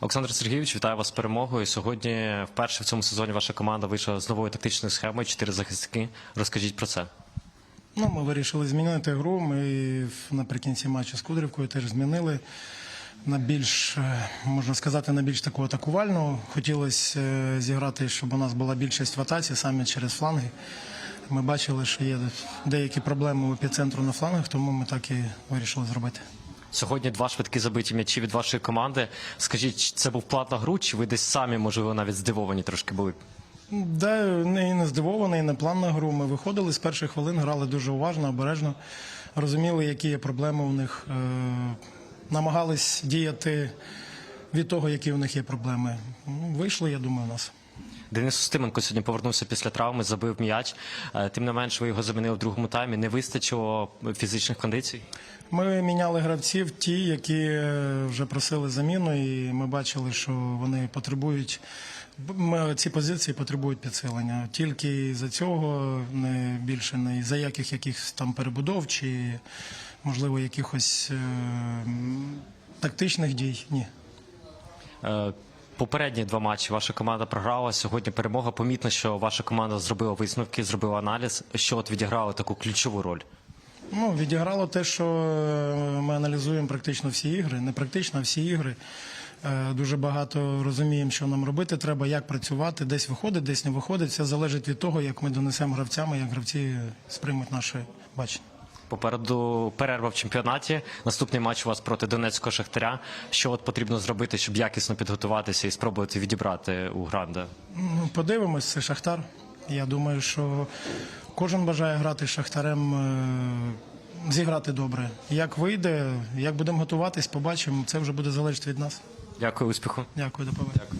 Олександр Сергійович, вітаю вас з перемогою. Сьогодні вперше в цьому сезоні ваша команда вийшла з новою тактичною схемою чотири захисники. Розкажіть про це. Ну, ми вирішили змінити гру. Ми наприкінці матчу з Кудрівкою теж змінили на більш, е, можна сказати, на більш таку атакувальну. Хотілося е, зіграти, щоб у нас була більшість в атаці саме через фланги. Ми бачили, що є деякі проблеми у епіцентру на флангах, тому ми так і вирішили зробити. Сьогодні два швидкі забиті м'ячі від вашої команди. Скажіть, це був плат гру, чи ви десь самі, можливо, навіть здивовані трошки були? Да, не, не здивований, не план на гру. Ми виходили з перших хвилин, грали дуже уважно, обережно, розуміли, які є проблеми у них, е, намагались діяти від того, які у них є проблеми. Ну, вийшли, я думаю, у нас. Денис Устименко сьогодні повернувся після травми, забив м'яч. Е, Тим не менш, ви його замінили в другому таймі. Не вистачило фізичних кондицій. Ми міняли гравців, ті, які е, вже просили заміну, і ми бачили, що вони потребують. Ці позиції потребують підсилення. Тільки за цього не більше не за яких якихось там перебудов чи можливо якихось е, тактичних дій. Ні. Попередні два матчі ваша команда програла. Сьогодні перемога. Помітно, що ваша команда зробила висновки, зробила аналіз. Що от відіграло таку ключову роль? Ну, відіграло те, що е, ми аналізуємо практично всі ігри, не практично, а всі ігри. Е, Дуже багато розуміємо, що нам робити треба, як працювати, десь виходить, десь не виходить. Все залежить від того, як ми донесемо гравцям, і як гравці сприймуть наше бачення. Попереду перерва в чемпіонаті. Наступний матч у вас проти Донецького Шахтаря. Що от потрібно зробити, щоб якісно підготуватися і спробувати відібрати у Гранда? Ну, подивимось, це Шахтар. Я думаю, що кожен бажає грати з Шахтарем, е, зіграти добре. Як вийде, як будемо готуватись, побачимо. Це вже буде залежати від нас. Дякую, успіху. Дякую, до побачення.